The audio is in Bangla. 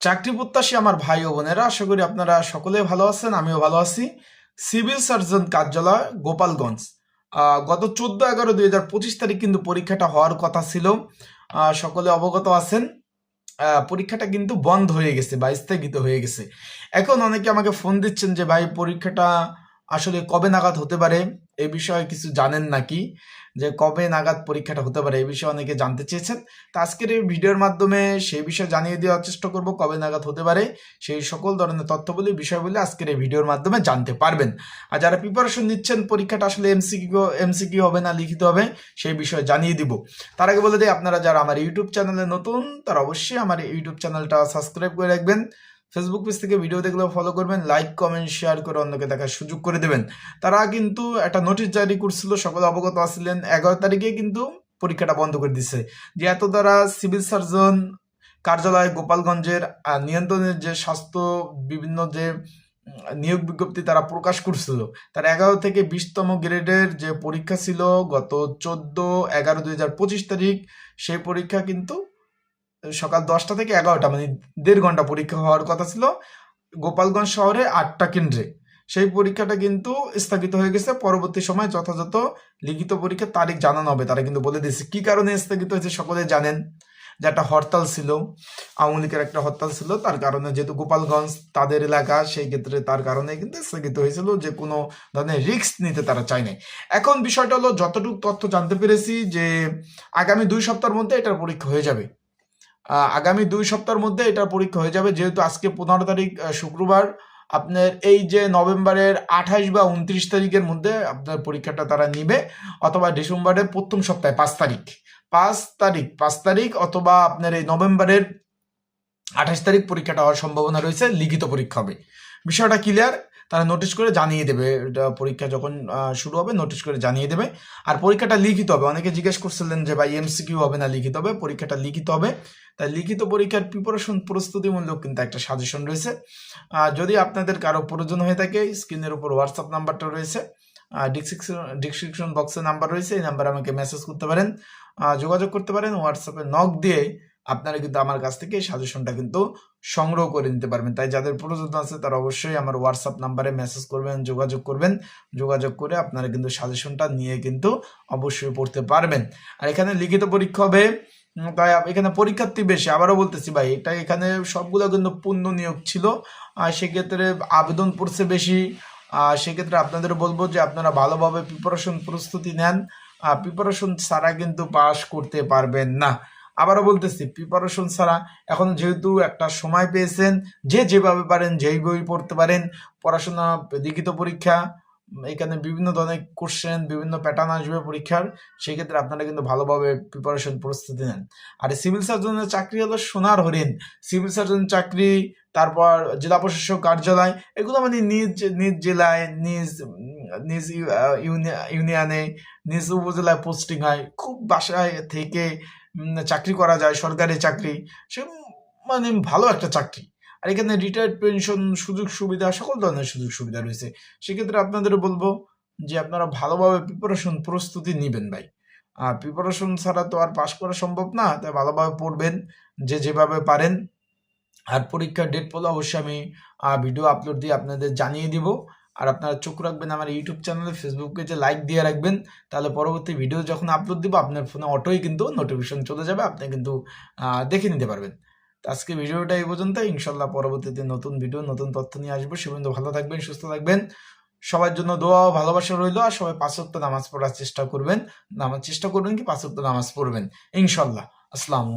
চাকরি প্রত্যাশী আমার ভাই ও বোনেরা, আশা করি আপনারা সকলে ভালো আছেন, আমিও ভালো আছি। সিভিল সার্জন কার্যালয়, গোপালগঞ্জ। গত চোদ্দ এগারো দুই হাজার পঁচিশ তারিখ কিন্তু পরীক্ষাটা হওয়ার কথা ছিল। সকলে অবগত আছেন। পরীক্ষাটা কিন্তু বন্ধ হয়ে গেছে বা স্থগিত হয়ে গেছে। এখন অনেকে আমাকে ফোন দিচ্ছেন যে, ভাই, পরীক্ষাটা আসলে কবে নাগাদ হতে পারে? এ বিষয়ে কিছু জানেন নাকি? যে কবে নাগাদ পরীক্ষাটা হতে পারে এই বিষয়ে অনেকে জানতে চেয়েছেন। তো আজকের এই ভিডিওর মাধ্যমে সেই বিষয়ে জানিয়ে দেওয়ার চেষ্টা করব, কবে নাগাদ হতে পারে, সেই সকল ধরনের তথ্যগুলি, বিষয়গুলি আজকের এই ভিডিওর মাধ্যমে জানতে পারবেন। আর যারা প্রিপারেশন নিচ্ছেন, পরীক্ষাটা আসলে এমসিকিউ এমসিকিউ হবে না, লিখিত হবে, সেই বিষয়ে জানিয়ে দিব। তার আগে বলে দিই, আপনারা যারা আমার ইউটিউব চ্যানেলে নতুন, তারা অবশ্যই আমার ইউটিউব চ্যানেলটা সাবস্ক্রাইব করে রাখবেন। ফেসবুক পেজ থেকে ভিডিও দেখলেও ফলো করবেন লাইক কমেন্ট শেয়ার করে অন্যকে দেখার সুযোগ করে দেবেন। তারা কিন্তু একটা নোটিশ জারি করছিল, সকলে অবগত আছিলেন, এগারো তারিখে কিন্তু পরীক্ষাটা বন্ধ করে দিছে। যে এত দ্বারা সিভিল সার্জন কার্যালয়, গোপালগঞ্জের নিয়ন্ত্রণের যে স্বাস্থ্য বিভিন্ন যে নিয়োগ বিজ্ঞপ্তি তারা প্রকাশ করছিল, তার এগারো থেকে বিশতম গ্রেডের যে পরীক্ষা ছিল গত চোদ্দ এগারো দুই হাজার পঁচিশ তারিখ, সেই পরীক্ষা কিন্তু সকাল দশটা থেকে এগারোটা মানে দেড় ঘণ্টা পরীক্ষা হওয়ার কথা ছিল। গোপালগঞ্জ শহরে আটটা কেন্দ্রে। সেই পরীক্ষাটা কিন্তু স্থগিত হয়ে গেছে। পরবর্তী সময় যথাযথ লিখিত পরীক্ষার তারিখ জানানো হবে। তারা কিন্তু বলে দিয়েছে, কি কারণে স্থগিত হয়েছে সকলে জানেন। যে একটা হরতাল ছিল, আওয়ামী লীগের একটা হরতাল ছিল, তার কারণে যেহেতু গোপালগঞ্জ তাদের এলাকা, সেই ক্ষেত্রে তার কারণে কিন্তু স্থগিত হয়েছিল যে কোনো ধরনের রিস্ক নিতে তারা চায় নাই। এখন বিষয়টা হলো, যতটুকু তথ্য জানতে পেরেছি যে আগামী দুই সপ্তাহের মধ্যে এটার পরীক্ষা হয়ে যাবে। আগামী দুই সপ্তাহের মধ্যে এটার পরীক্ষা হয়ে যাবে। যেহেতু আজকে পনেরো তারিখ শুক্রবার, আপনার এই যে নভেম্বরের আঠাশ বা উনত্রিশ তারিখের মধ্যে আপনার পরীক্ষাটা তারা নিবে, অথবা ডিসেম্বরের প্রথম সপ্তাহে, পাঁচ তারিখ। পাঁচ তারিখ পাঁচ তারিখ অথবা আপনার এই নভেম্বরের আঠাশ তারিখ পরীক্ষাটা হওয়ার সম্ভাবনা রয়েছে, লিখিত পরীক্ষা হবে। বিষয়টা ক্লিয়ার তারা নোটিশ করে জানিয়ে দেবে। পরীক্ষা যখন শুরু হবে নোটিশ করে জানিয়ে দেবে। আর পরীক্ষাটা লিখিত হবে। অনেকে জিজ্ঞেস করছিলেন যে, ভাই এমসিকিউ হবে না লিখিত হবে? পরীক্ষাটা লিখিত হবে। তাই লিখিত পরীক্ষার প্রিপারেশন প্রস্তুতিমূলক কিন্তু একটা সাজেশন রয়েছে। যদি আপনাদের কারও প্রয়োজন হয়ে থাকে, স্ক্রিনের উপর হোয়াটসঅ্যাপ নাম্বারটা রয়েছে। ডিসক্রিপশন ডিসক্রিপশন বক্সে নাম্বার রয়েছে। এই নাম্বারে আমাকে মেসেজ করতে পারেন। যোগাযোগ করতে পারেন। হোয়াটসঅ্যাপে নক দিয়ে আপনারা কিন্তু আমার কাছ থেকে সাজেশনটা কিন্তু সংগ্রহ করে নিতে পারবেন। তাই যাদের প্রয়োজন আছে, তারা অবশ্যই আমার হোয়াটসঅ্যাপ নাম্বারে মেসেজ করবেন, যোগাযোগ করবেন। যোগাযোগ করে আপনারা কিন্তু সাজেশনটা নিয়ে কিন্তু অবশ্যই পড়তে পারবেন। আর এখানে লিখিত পরীক্ষা হবে। তাই এখানে পরীক্ষার্থী বেশি, আবারও বলতেছি ভাই, এটা এখানে সবগুলো কিন্তু পূর্ণ নিয়োগ ছিল। আর সেক্ষেত্রে আবেদন পড়ছে বেশি। সেক্ষেত্রে আপনাদের বলব যে আপনারা ভালোভাবে প্রিপারেশন প্রস্তুতি নেন। প্রিপারেশন ছাড়া কিন্তু পাস করতে পারবেন না। আবারও বলতেছি প্রিপারেশন ছাড়া এখন যেহেতু একটা সময় পেয়েছেন, যে যেভাবে পারেন, যেই বই পড়তে পারেন, পড়াশোনা, লিখিত পরীক্ষা, এখানে বিভিন্ন ধরনের কোশ্চেন বিভিন্ন প্যাটার্ন আসবে পরীক্ষার, সেক্ষেত্রে আপনারা কিন্তু ভালোভাবে প্রিপারেশন প্রস্তুতি নেন। আর সিভিল সার্জনের চাকরি হলো সোনার হরিণ। সিভিল সার্জন চাকরি, তারপর জেলা প্রশাসক কার্যালয়, এগুলো মানে নিজ নিজ জেলায়, নিজ নিজ ইউ- ইউনিয়নে, নিজ উপজেলায় পোস্টিং হয়। খুব বাসায় থেকে চাকরি করা যায়, সরকারি চাকরি, সে মানে ভালো একটা চাকরি। আর এখানে রিটায়ার্ড পেনশন সুযোগ সুবিধা, সকল ধরনের সুযোগ সুবিধা রয়েছে। সেক্ষেত্রে আপনাদের বলব যে, আপনারা ভালোভাবে প্রিপারেশন প্রস্তুতি নেবেন ভাই। আর প্রিপারেশন ছাড়া তো আর পাশ করা সম্ভব না, তাই ভালোভাবে পড়বেন, যে যেভাবে পারেন। আর পরীক্ষার ডেট পড়লে অবশ্যই আমি ভিডিও আপলোড দিয়ে আপনাদের জানিয়ে দিব। আর আপনারা চোখ রাখবেন আমার ইউটিউব চ্যানেলে, ফেসবুক পেজে লাইক দিয়ে রাখবেন, তাহলে পরবর্তী ভিডিও যখন আপলোড দিব, আপনার ফোনে অটোই কিন্তু নোটিফিকেশন চলে যাবে, আপনি কিন্তু দেখে নিতে পারবেন। আজকে ভিডিওটা এই পর্যন্ত ইনশাল্লাহ পরবর্তীতে নতুন ভিডিও নতুন তথ্য নিয়ে আসব। সে পর্যন্ত ভালো থাকবেন, সুস্থ থাকবেন। সবার জন্য দোয়া ভালোবাসা রইল আর সবাই পাঁচক্ত নামাজ পড়ার চেষ্টা করবেন। নামাজ চেষ্টা করবেন কি পাঁচক্ত নামাজ পড়বেন। ইনশাল্লাহ আসসালামু